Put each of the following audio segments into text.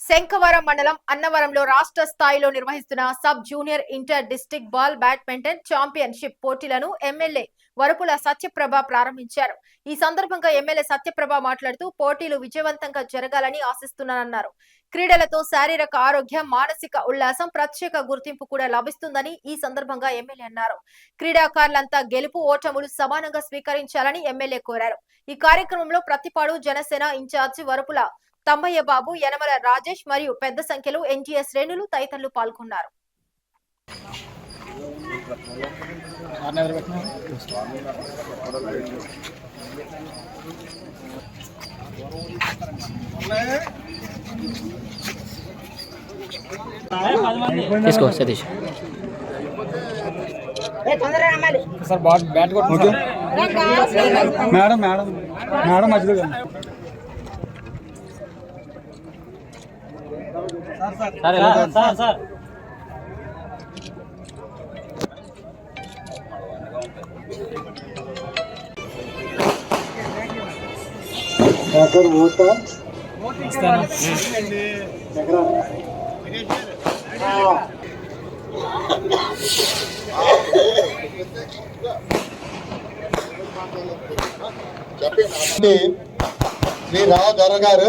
శంఖవరం మండలం అన్నవరంలో రాష్ట్ర స్థాయిలో నిర్వహిస్తున్న sub junior inter district ball badminton championship పోటీలను ఎమ్మెల్యే వరపుల సత్యప్రభ ప్రారంభించారు. ఈ సందర్భంగా ఎమ్మెల్యే సత్యప్రభ మాట్లాడుతూ పోటీలు విజయవంతంగా జరగాలని ఆశిస్తున్నానన్నారు. క్రీడలతో శారీరక ఆరోగ్యం మానసిక ఉల్లాసం ప్రత్యేక గుర్తింపు కూడా లభిస్తుందని ఈ సందర్భంగా ఎమ్మెల్యే అన్నారు. క్రీడాకారులంతా గెలుపు ఓటములు సమానంగా స్వీకరించాలని ఎమ్మెల్యే కోరారు. ఈ కార్యక్రమంలో ప్రతిపాడు జనసేన ఇన్ఛార్జి వరపుల తమ్మయ్య బాబు యనమల రాజేష్ మరియు పెద్ద సంఖ్యలో ఎన్టీఎస్ శ్రేణులు తదితరులు పాల్గొన్నారు. తీసుకో సతీష్. సార్ బాల్ బ్యాట్ కొట్టు మేడం మేడం. మేడం మధ్యలో సార్ సార్ చెప్పండి. శ్రీ రావు దొర గారు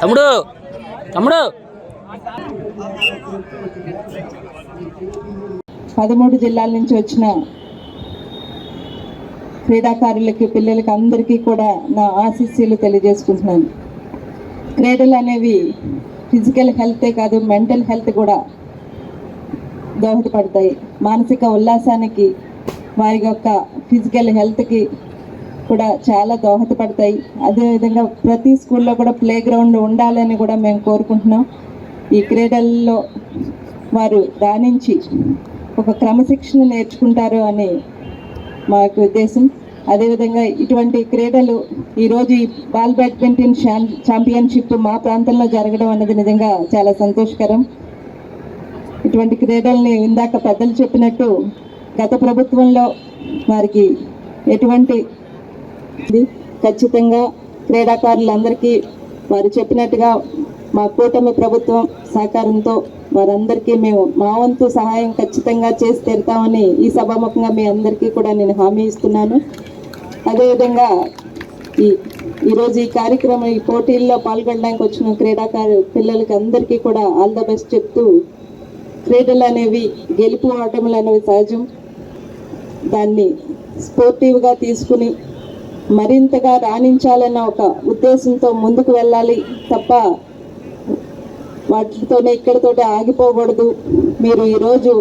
తమ్ముడు తమ్ముడు. పదమూడు జిల్లాల నుంచి వచ్చిన క్రీడాకారులకి పిల్లలకి అందరికీ కూడా నా ఆశీస్సులు తెలియజేసుకుంటున్నాను. క్రీడలు అనేవి ఫిజికల్ హెల్తే కాదు మెంటల్ హెల్త్ కూడా దోహదపడతాయి. మానసిక ఉల్లాసానికి వారి యొక్క ఫిజికల్ హెల్త్కి కూడా చాలా దోహదపడతాయి. అదేవిధంగా ప్రతి స్కూల్లో కూడా ప్లే గ్రౌండ్ ఉండాలని కూడా మేము కోరుకుంటున్నాం. ఈ క్రీడల్లో వారు రాణించి ఒక క్రమశిక్షణ నేర్చుకుంటారు అని మాకు ఉద్దేశం. అదేవిధంగా ఇటువంటి క్రీడలు ఈరోజు ఈ బాల్ బ్యాడ్మింటన్ ఛాంపియన్షిప్ మా ప్రాంతంలో జరగడం అన్నది నిజంగా చాలా సంతోషకరం. ఇటువంటి క్రీడల్ని ఇందాక పెద్దలు చెప్పినట్టు గత ప్రభుత్వంలో వారికి ఎటువంటి ఖచ్చితంగా క్రీడాకారులందరికీ వారు చెప్పినట్టుగా మా కూటమి ప్రభుత్వం సహకారంతో వారందరికీ మేము మా వంతు సహాయం ఖచ్చితంగా చేసి తీరుతామని ఈ సభాముఖంగా మీ అందరికీ కూడా నేను హామీ ఇస్తున్నాను. అదేవిధంగా ఈ ఈరోజు ఈ కార్యక్రమం ఈ పోటీల్లో పాల్గొనడానికి వచ్చిన క్రీడాకారు పిల్లలకి అందరికీ కూడా ఆల్ ద బెస్ట్ చెప్తూ క్రీడలు అనేవి గెలుపు ఆటములు అనేవి సహజం. దాన్ని స్పోర్టివ్గా తీసుకుని మరింతగా రాణించాలన్న ఒక ఉద్దేశంతో ముందుకు వెళ్ళాలి తప్ప వాటితోనే ఇక్కడితోటే ఆగిపోకూడదు. మీరు ఈరోజు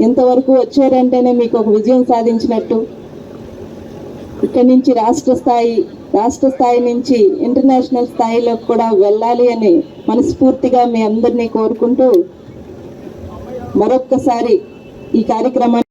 ఇంతవరకు వచ్చారంటేనే మీకు ఒక విజయం సాధించినట్టు. ఇక్కడి నుంచి రాష్ట్ర స్థాయి రాష్ట్ర స్థాయి నుంచి ఇంటర్నేషనల్ స్థాయిలో కూడా వెళ్ళాలి అని మనస్ఫూర్తిగా మీ అందరినీ కోరుకుంటూ మరొక్కసారి ఈ కార్యక్రమాన్ని